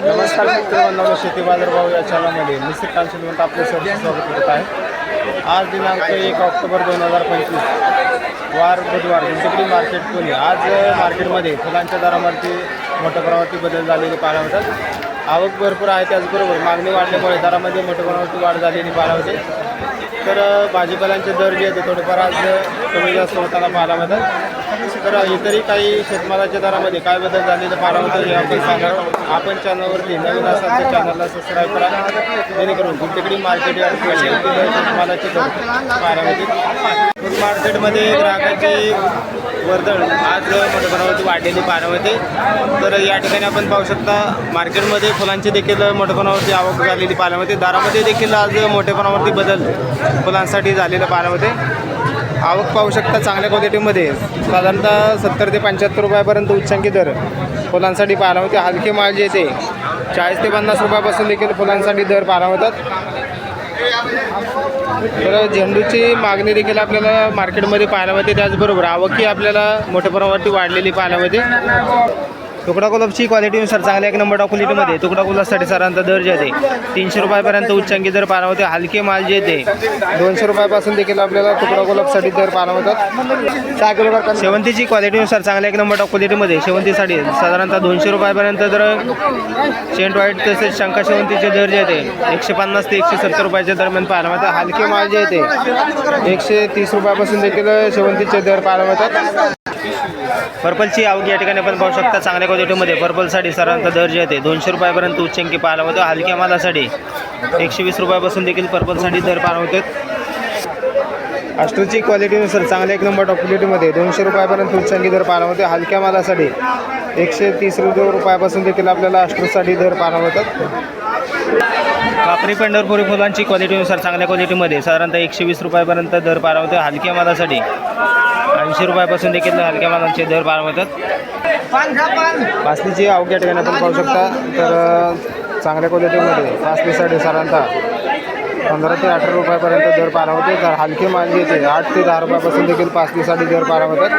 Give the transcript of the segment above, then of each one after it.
नमस्कार मित्रांनो शेती बाजारभाव या चॅनलमध्ये निश्चित कांशीलवंत आपले सर्व स्वागत करत आहे. आज दिनांक एक ऑक्टोबर दोन हजार पंचवीस वार बुधवार गुंतवणुकी मार्केट पुणे आज मार्केटमध्ये फुलांच्या दरामध्ये मोठ्या प्रमाणावरती बदल झालेले पाहायला मिळतात. आवक भरपूर आहे त्याचबरोबर मागणी वाढल्यामुळे दरामध्ये मोठ्या प्रमाणावरती वाढ झालेली पाहायला होते तर भाजीपाल्यांचे दर जे आहेत थोडेफार आज कमी जास्त होताना पाहायला तर इतरही काही शेतमालाच्या दरामध्ये काय बदल झालेले पाहायला मिळतात हे आपण सांगा आपण चॅनलवरती नवीन असाल तर चॅनलला सबस्क्राईब करा. जेणेकरून गुंटेकडी मार्केट शेतमालाची शेतमालाचे मार्केटमध्ये ग्राहकाची वर्दळ आज मोठ्या वाढलेली पाहायला तर या ठिकाणी आपण पाहू शकता मार्केटमध्ये फुलांची देखील मोठ्या प्रमाणावरती आवक झालेली पाहायला दारामध्ये देखील आज मोठ्या प्रमाणावरती बदल फुलांसाठी झालेलं पाहायला आवक पाहू शकता चांगल्या क्वालिटीमध्ये. साधारणतः सत्तर ते पंच्याहत्तर रुपयापर्यंत उच्चांकी दर. फुलांसाठी पाहायला होते हलके माल जे येते चाळीस ते पन्नास रुपयापासून देखील फुलांसाठी दर पाहायला होतात तर झेंडूची मागणी देखील आपल्याला मार्केटमध्ये पाहायला मिळते. त्याचबरोबर आवकही आपल्याला मोठ्या प्रमाणावरती वाढलेली पाहायला मिळते. तुकडा गुलाबची क्वालिटीनुसार चांगल्या एक नंबर क्वालिटीमध्ये तुकडा गुलाबसाठी साधारणतः दर जे येते. तीनशे रुपयापर्यंत उच्चांकी दर पाहायला होते हलके माल जे येते. दोनशे रुपयापासून देखील आपल्याला तुकडा गुलाबसाठी दर पाहायला होतात सहा किलो शेवंतीची क्वालिटीनुसार चांगल्या एक नंबर क्वालिटीमध्ये शेवंतीसाठी साधारणतः दोनशे रुपयापर्यंत दर सेंट व्हाईट तसेच शंका शेवंतीचे दर जे येते. एकशे पन्नास ते एकशे सत्तर रुपयाच्या दरम्यान पाहायला हलके माल जे येते एकशे तीस रुपयापासून देखील शेवंतीचे दर पाहायला पर्पलची आवक या ठिकाणी आपण पाहू शकता चांगल्या क्वालिटीमध्ये. पर्पलसाठी सरांचा दर्जा येते. दोनशे रुपयापर्यंत उच्चंकी पाहायला होतं हलक्या मालासाठी एकशे वीस रुपयापासून देखील पर्पलसाठी दर पाहायला होते अष्टूची क्वालिटीनुसार चांगल्या एक नंबर टॉप क्वालिटीमध्ये दोनशे रुपयापर्यंत उच्चांकी दर पाहायला होते हलक्या मालासाठी एकशे तीस रुपयापासून देखील आपल्याला अष्टूसाठी दर पाहायला होतात कापरी पंढरपुरी फुलांची क्वालिटीनुसार चांगल्या क्वालिटीमध्ये साधारणतः एकशे वीस रुपयापर्यंत दर पाहायला होते हलक्या मालासाठी. ऐंशी रुपयापासून देखील हलक्या मालांचे दर पाहायला होतात पासलीची अवघ्या ठिकाणी आपण पाहू शकता. तर चांगल्या क्वालिटीमध्ये पासलीसाठी साधारणतः पंधरा ते अठरा रुपयापर्यंत दर पारा होते. तर हलकी माल येते आठ ते दहा रुपयापासून देखील पासलीसाठी दर पारा होतात.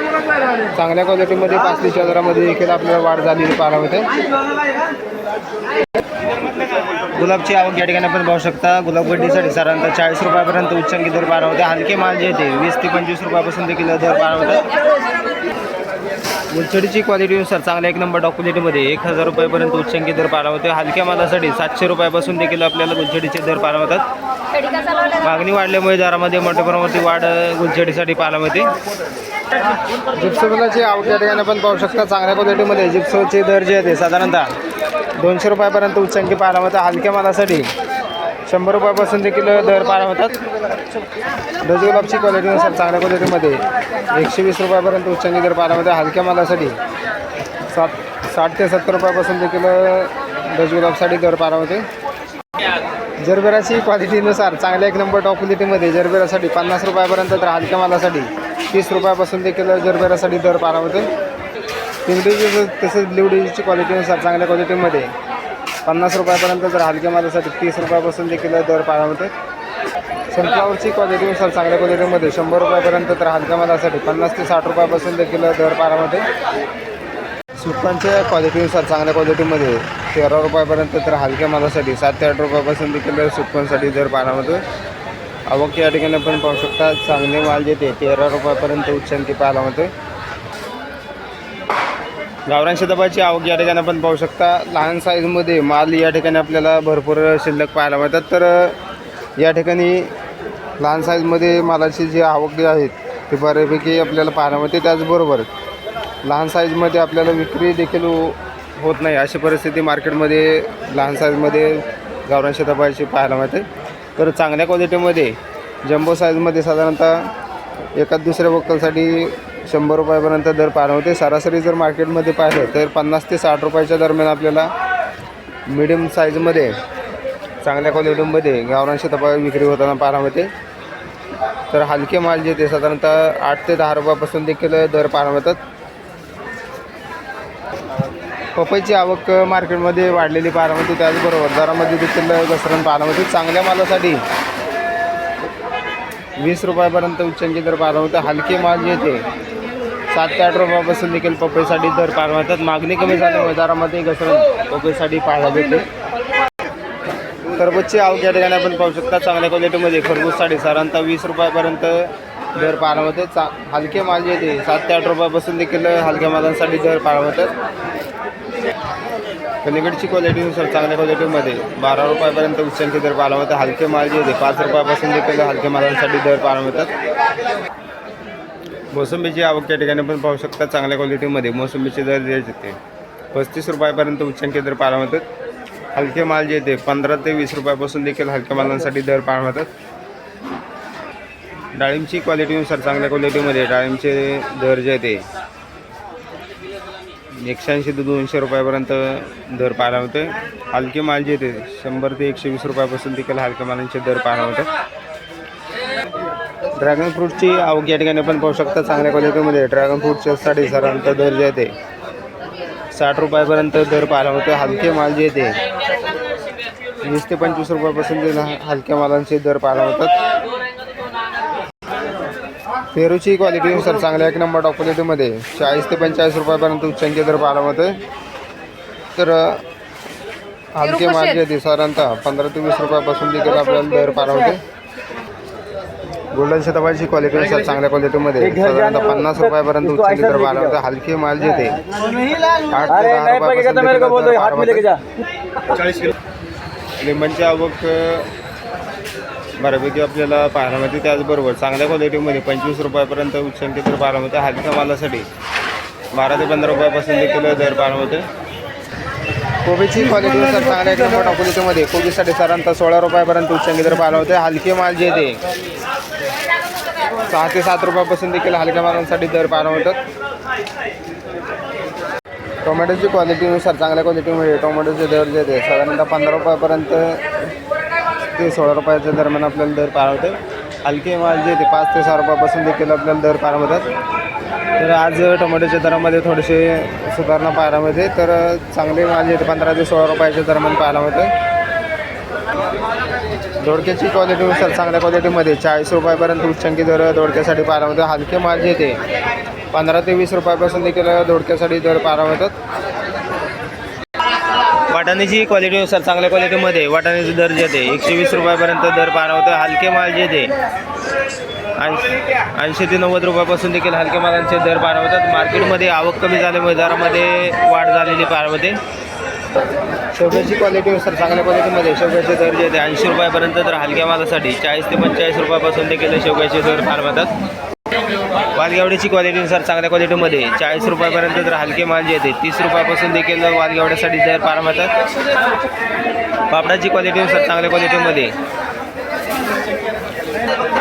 चांगल्या क्वालिटीमध्ये पासलीच्या दरामध्ये देखील आपल्याला वाढ झालेली पारा होते. गुलाबची आवक या ठिकाणी आपण पाहू शकता. गुलाब गड्डीसाठी साधारणतः चाळीस रुपयापर्यंत उच्चांकी दर पार होते. हलके माल जे येते वीस ते पंचवीस रुपयापासून देखील दर पार होतात. गुलछडीची क्वालिटीनुसार चांगल्या एक नंबर टॉप क्वालिटीमध्ये एक हजार रुपयापर्यंत उच्चंकी दर पाहायला होते हलक्या मालासाठी सातशे रुपयापासून देखील आपल्याला गुलछडीचे दर पार होतात मागणी वाढल्यामुळे दरामध्ये मोठ्या प्रमाणावरती वाढ गुलछडीसाठी पाहायला मिळते जिप्सोलाची आवक या ठिकाणी आपण पाहू शकता. चांगल्या क्वालिटीमध्ये जिप्सोचे दर जे आहेत साधारणतः दोनशे रुपयापर्यंत उच्चांकी पाहायला मिळतात हलक्या मालासाठी शंभर रुपयापासून देखील दर पार होतात. रजगुलाबची क्वालिटीनुसार चांगल्या क्वालिटीमध्ये एकशे वीस रुपयापर्यंत उच्चांकी दर पाहायला मिळतात हलक्या मालासाठी सात साठ ते सत्तर रुपयापासून देखील रजगुलाबसाठी दर पारा होते. जरबेराची क्वालिटीनुसार चांगल्या एक नंबर टॉप क्वालिटीमध्ये जरबेरासाठी पन्नास रुपयापर्यंत तर हलक्या मालासाठी तीस रुपयापासून देखील जरबेरासाठी दर पारा होते. पिंपरीची तसेच ब्ल्यूडीची क्वालिटीनुसार चांगल्या क्वालिटीमध्ये पन्नास रुपयापर्यंत जर हलक्या मालासाठी तीस रुपयापासून देखील दर पाहायला होते सनफ्लावरची क्वालिटीनुसार चांगल्या क्वालिटीमध्ये शंभर रुपयापर्यंत तर हलक्या मालासाठी पन्नास ते साठ रुपयापासून देखील दर पाहायला होते सुटकांच्या क्वालिटीनुसार चांगल्या क्वालिटीमध्ये तेरा रुपयापर्यंत तर हलक्या मालासाठी सात ते आठ रुपयापासून देखील सुटकांसाठी दर पाहायला होतो आवक या ठिकाणी आपण पाहू शकता चांगले माल जे ते तेरा रुपयापर्यंत उच्चांकी पाहायला होते गावरान शेताबाची आवक या ठिकाणी आपण पाहू शकता. लहान साईजमध्ये माल या ठिकाणी आपल्याला भरपूर शिल्लक पाहायला मिळतात. तर या ठिकाणी लहान साईजमध्ये मालाची जी आवक जी आहेत ती बऱ्यापैकी आपल्याला पाहायला मिळते. त्याचबरोबर लहान साईजमध्ये आपल्याला विक्री देखील हो-, होत नाही. अशी परिस्थिती मार्केटमध्ये लहान साईजमध्ये गावरान शेताबाईची पाहायला मिळते. तर चांगल्या क्वालिटीमध्ये जम्बो साईजमध्ये साधारणतः एकाच दुसऱ्या वक्कलसाठी शंभर रुपयापर्यंत दर पाहायला होते सरासरी जर मार्केटमध्ये पाहिलं तर पन्नास ते साठ रुपयाच्या दरम्यान आपल्याला मिडियम साईजमध्ये चांगल्या क्वालिटीमध्ये गावरान शेताबाई विक्री होताना पाहायला मिळते. तर हलके माल जे ते साधारणतः आठ ते दहा रुपयापासून देखील दर पाहायला मिळतात. पपईची आवक मार्केटमध्ये वाढलेली पाहायला मिळते. त्याचबरोबर दरामध्ये देखील घसरण पाहायला मिळते. चांगल्या मालासाठी वीस रुपयापर्यंत उच्चांकी दर पाहायला मिळते. हलके माल जे ते सात ते आठ रुपयापासून देखील पपईसाठी दर पार मिळतात. मागणी कमी झाल्यामुळे बाजारामध्ये घसरण पपईसाठी पाहायला भेटते खरबूजची आवक या ठिकाणी आपण पाहू शकता. चांगल्या क्वालिटीमध्ये खरबूजसाठी साधारणतः वीस रुपयापर्यंत दर पाहायला चा हलके माल जे ते सात ते आठ रुपयापासून देखील हलक्या मालांसाठी दर पाळवतात मिळतात. पलीकडची क्वालिटीनुसार चांगल्या क्वालिटीमध्ये बारा रुपयापर्यंत उच्चांचे दर पाहायला हलके माल जे ते पाच रुपयापासून देखील हलक्या मालांसाठी दर पाळवतात मोसंबीची आवक त्या ठिकाणी पण पाहू शकता चांगल्या क्वालिटीमध्ये. मोसंबीचे दर द्यायचे येते. पस्तीस रुपयापर्यंत उच्चांकी दर पाळवतात हलके माल जे येते पंधरा ते वीस रुपयापासून देखील हलक्या मालांसाठी दर पाळवतात डाळिंबची क्वालिटीनुसार चांगल्या क्वालिटीमध्ये डाळिंबचे दर जे ते एकशे ऐंशी ते दोनशे रुपयापर्यंत दर पाहायला मिळते हलके माल जे येते शंभर ते एकशे वीस रुपयापासून देखील हलक्या मालांचे दर पाहायला ड्रॅगन फ्रूटची आवक या ठिकाणी आपण पाहू शकता. चांगल्या क्वालिटीमध्ये ड्रॅगन फ्रूटच्या साठी साधारणतः दर जे आहे ते साठ रुपयापर्यंत दर पाहायला मिळतो हलके माल जे आहे ते वीस ते पंचवीस रुपयापासून लहा- हलक्या मालांचे दर पाहायला मिळतात. पेरूची क्वालिटीनुसार चांगल्या एक नंबर टॉप क्वालिटीमध्ये चाळीस ते पंचेचाळीस रुपयापर्यंत उच्चांकी दर पाहायला मिळतोय. तर हलके माल जे आहे ते साधारणतः पंधरा ते वीस रुपयापासून देखील आपल्याला दर पाहायला मिळते गोल्डन शताबाची क्वालिटीनुसार चांगल्या क्वालिटीमध्ये साधारणतः पन्नास रुपयापर्यंत पाहायला मिळते हलके माल जे ते आठ ते दहा. लिंबांची आवक बऱ्यापैकी आपल्याला पाहायला मिळते त्याचबरोबर चांगल्या क्वालिटीमध्ये पंचवीस रुपयापर्यंत दर पाहायला मिळते हलक्या मालासाठी बारा ते पंधरा रुपयापासून देखील दर पाहायला कोबीची कोबीची क्वालिटीनुसार चांगल्या एक नंबर क्वालिटीमध्ये कोबीसाठी साधारणतः सोळा रुपयापर्यंत उच्चांकी दर पाहायला मिळते हलके माल जे ते. सहा ते सात रुपयापासून देखील हलक्या मालांसाठी दर पाहायला मिळतात टोमॅटोची क्वालिटीनुसार चांगल्या क्वालिटीमध्ये टोमॅटोचे दर जे ते साधारणतः पंधरा रुपयापर्यंत ते सोळा रुपयाच्या दरम्यान आपल्याला दर पाहायला होते. हलके माल जे ते पाच ते सहा रुपयापासून देखील आपल्याला दर पाहायला मिळतात. तर आज टोमॅटोच्या दरामध्ये थोडेसे सुधारणा पाहायला मिळते. तर चांगले माल जे ते पंधरा ते सोळा रुपयाच्या दरम्यान पाहायला मिळते. दोडक्याची क्वालिटीनुसार चांगल्या क्वालिटीमध्ये चाळीस रुपयापर्यंत उच्चांकी दर दोडक्यासाठी पाहायला मिळतो हलके माल जे ते पंधरा ते वीस रुपयापासून देखील दोडक्यासाठी दर पाहायला मिळतात. वाटाण्याची क्वालिटीनुसार चांगल्या क्वालिटीमध्ये वाटाण्याचे दर जे ते एकशे वीस रुपयापर्यंत दर पाहायला होतं. हलके माल जे ते ऐंशी ऐंशी ते नव्वद रुपयापासून देखील हलके मालांचे दर पाहायला होतात मार्केटमध्ये आवक कमी झाल्यामुळे दरामध्ये वाढ झालेली पाहायला होते शेवग्याची सर चांगल्या क्वालिटीमध्ये शेवग्याचे दर जे ते ऐंशी रुपयापर्यंत तर हलक्या मालासाठी चाळीस ते पंचेचाळीस रुपयापासून देखील शेवग्याचे दर फार मिळतात. वालगेवड्याची क्वालिटीनुसार चांगल्या क्वालिटीमध्ये चाळीस रुपयापर्यंत तर हलके माल जे येते तीस रुपयापासून देखील वालगावड्यासाठी दर पार मारतात पापडाची क्वालिटीनुसार चांगल्या क्वालिटीमध्ये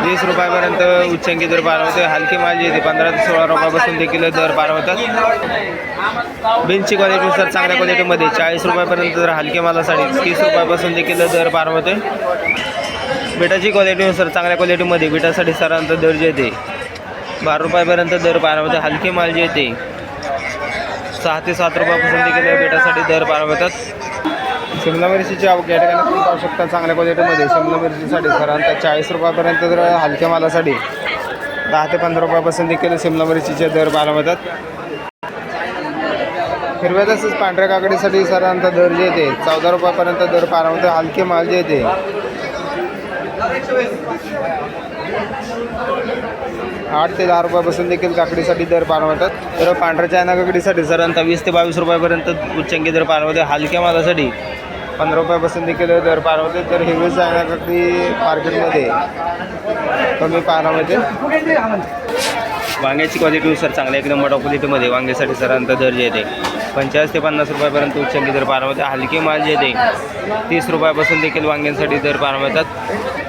वीस रुपयापर्यंत उच्चांकी दर पार होते हलके माल जे येते पंधरा ते सोळा रुपयापासून देखील दर पार होतात. बीन्सची क्वालिटीनुसार चांगल्या क्वालिटीमध्ये चाळीस रुपयापर्यंत तर हलके मालासाठी तीस रुपयापासून देखील दर पार होते बिटाची क्वालिटीनुसार चांगल्या क्वालिटीमध्ये बिटासाठी साधारणतः दर जे येते बारा रुपयापर्यंत दर पाहायला हलके माल जे येते सहा ते सात रुपयापासून देखील बेटासाठी दर पाहायला मिळतात. शिमला मिरचीची आवक या ठिकाणी तुम्ही पाहू शकता चांगल्या क्वालिटीमध्ये. शिमला मिरचीसाठी साधारणतः चाळीस रुपयापर्यंत दर हलक्या मालासाठी दहा ते पंधरा रुपयापासून देखील शिमला मिरचीचे दर पाहायला मिळतात. हिरव्या तसंच पांढऱ्या काकडीसाठी साधारणतः दर जे येते चौदा रुपयापर्यंत दर पाहायला हलके माल जे येते आठ ते दहा रुपयापासून देखील काकडीसाठी दर पारवतात तर पांढऱ्या चायना काकडीसाठी साधारणतः वीस ते बावीस रुपयापर्यंत उच्चंकी दर पारवते हलक्या मालासाठी पंधरा रुपयापासून देखील दर पारवते तर हिरवी चायना काकडी मार्केटमध्ये कमी पाहायला मिळते वांग्याची क्वालिटीनुसार चांगल्या एक नंबर क्वालिटीमध्ये वांग्यासाठी साधारणतः दर जे येते पंचेचाळीस ते पन्नास रुपयापर्यंत उच्चंकी दर पारवते हलके माल जे येते तीस रुपयापासून देखील वांग्यांसाठी दर पारवतात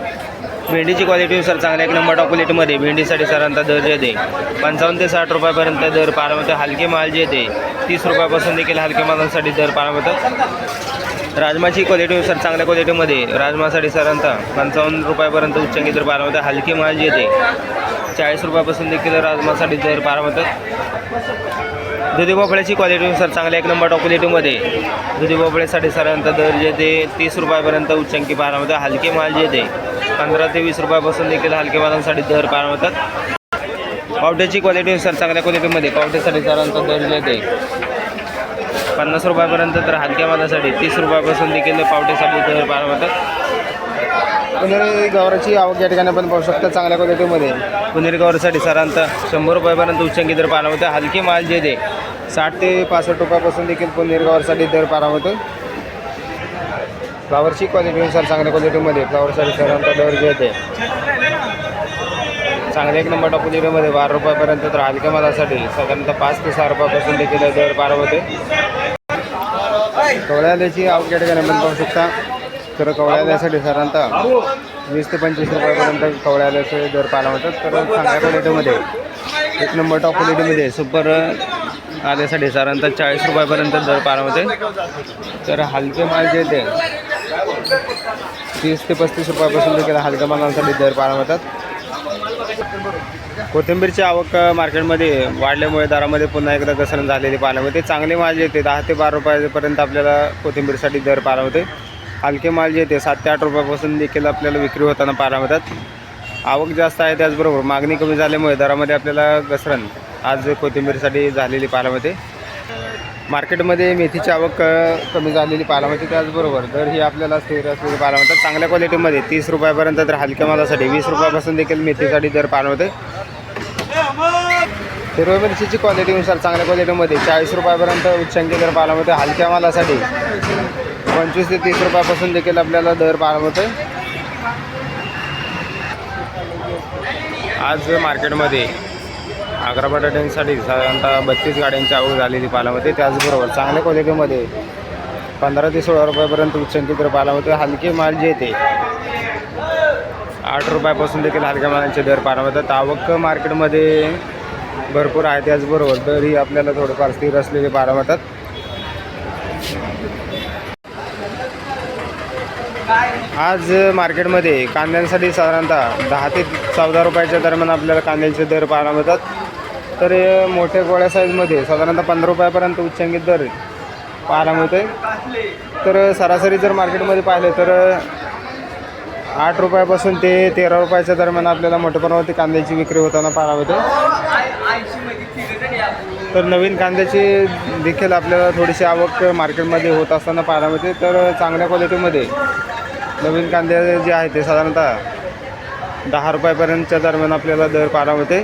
भेंडीची क्वालिटी सर चांगल्या एक नंबर टॉप क्वालिटीमध्ये भेंडीसाठी साधारणतः दर येते पंचावन्न ते साठ रुपयापर्यंत दर पारामध्ये हलके माल जे येते तीस रुपयापासून देखील हलके मालांसाठी दर पारवतात राजमाची क्वालिटीनुसार चांगल्या क्वालिटीमध्ये राजमासाठी साधारणतः पंचावन्न रुपयापर्यंत उच्चांकी दर पारामध्ये हलके माल जे येते चाळीस रुपयापासून देखील राजमासाठी दर पारवतात दुधी भोपळ्याची क्वालिटीनुसार चांगल्या एक नंबर टॉप क्वालिटीमध्ये दुधी भोपळ्यासाठी साधारणतः दर जे ते तीस रुपयापर्यंत उच्चांकी पारामध्ये हलके माल जे ते पंधरा ते वीस रुपयापासून देखील हलके मालांसाठी दर पारवतात पावट्याची क्वालिटीनुसार चांगल्या क्वालिटीमध्ये पावट्यासाठी सरांचा दर जे आहे ते पन्नास रुपयापर्यंत तर हलक्या मालासाठी तीस रुपयापासून देखील पावट्यासाठी दर पारवतात पुणेरी गवाराची आवक या ठिकाणी आपण पाहू शकता चांगल्या क्वालिटीमध्ये पुणेरी गवारासाठी साधारणतः शंभर रुपयापर्यंत उच्चांकी दर पारा होते हलके माल जे ते साठ ते पासष्ट रुपयापासून देखील पुणेरी गवारसाठी दर पारा होतो फ्लावरची क्वालिटीनुसार चांगल्या क्वालिटीमध्ये फ्लावरसाठी साधारणतः दर जे चांगले एक नंबर टॉप क्वालिटीमध्ये बारा रुपयापर्यंत तर हलक्या मालासाठी साधारणतः पाच ते सहा रुपयापासून देखील दर बारा होते. कवळ्याल्याची आउटलेट या ठिकाणी आपण पाहू शकता. तर कवळ्याल्यासाठी साधारणतः वीस ते पंचवीस रुपयापर्यंत कवळ्याल्याचे दर पाला होतात तर चांगल्या क्वालिटीमध्ये एक नंबर टॉप क्वालिटीमध्ये सुपर आल्यासाठी साधारणतः चाळीस रुपयापर्यंत दर पाला होते. तर हलके माल जे ते तीस ते पस्तीस रुपयापासून देखील हलक्या मालांसाठी दर पाला होतात कोथिंबीरची आवक मार्केटमध्ये वाढल्यामुळे दरामध्ये पुन्हा एकदा घसरण झालेली पाहायला मिळते. चांगले माल जे येते दहा ते बारा रुपयापर्यंत आपल्याला कोथिंबीरसाठी दर पाहायला होते हलके माल जे येते सात ते आठ रुपयापासून देखील आपल्याला विक्री होताना पाहायला मिळतात. आवक जास्त आहे त्याचबरोबर मागणी कमी झाल्यामुळे दरामध्ये आपल्याला घसरण आज कोथिंबीरसाठी झालेली पाहायला मिळते. मार्केटमध्ये मेथीची आवक कमी झालेली पाहायला मिळते. त्याचबरोबर दर ही आपल्याला स्थिर असलेली पाहायला मिळतात. चांगल्या क्वालिटीमध्ये तीस रुपयापर्यंत तर हलक्या मालासाठी वीस रुपयापासून देखील मेथीसाठी दर पाहायला मिळते. हिरव्या मिरचीची क्वालिटीनुसार चांगल्या क्वालिटीमध्ये चाळीस रुपयापर्यंत उच्चांकी दर पाहायला मिळते. हलक्या मालासाठी पंचवीस ते तीस रुपयापासून देखील आपल्याला दर पाहायला मिळते. आज मार्केटमध्ये अकरा बटाट्यांसाठी साधारणतः बत्तीस गाड्यांची आवड झालेली पालामध्ये त्याचबरोबर चांगल्या क्वालिटीमध्ये पंधरा ते सोळा रुपयापर्यंत उच्चंकित्र पालामध्ये हलके माल जे येते आठ रुपयापासून देखील हलक्या मालांचे दर पाहायला मिळतात मार्केटमध्ये भरपूर आहे. त्याचबरोबर दरही आपल्याला थोडंफार स्थिर असलेले पाहायला मिळतात आज मार्केटमध्ये कांद्यांसाठी साधारणतः दहा ते चौदा रुपयाच्या दरम्यान आपल्याला कांद्यांचे दर पाहायला मिळतात तर हे मोठ्या गोळ्या साईजमध्ये साधारणतः पंधरा रुपयापर्यंत उच्चांकित दर पाहायला मिळते तर सरासरी जर मार्केटमध्ये पाहिले तर आठ रुपयापासून ते तेरा रुपयाच्या दरम्यान आपल्याला मोठ्या प्रमाणावरती कांद्याची विक्री होताना पाहायला मिळते तर नवीन कांद्याची देखील आपल्याला थोडीशी आवक मार्केटमध्ये होत असताना पाहायला मिळते तर चांगल्या क्वालिटीमध्ये नवीन कांदे जे आहे ते साधारणतः दहा रुपयापर्यंतच्या दरम्यान आपल्याला दर पाहायला मिळते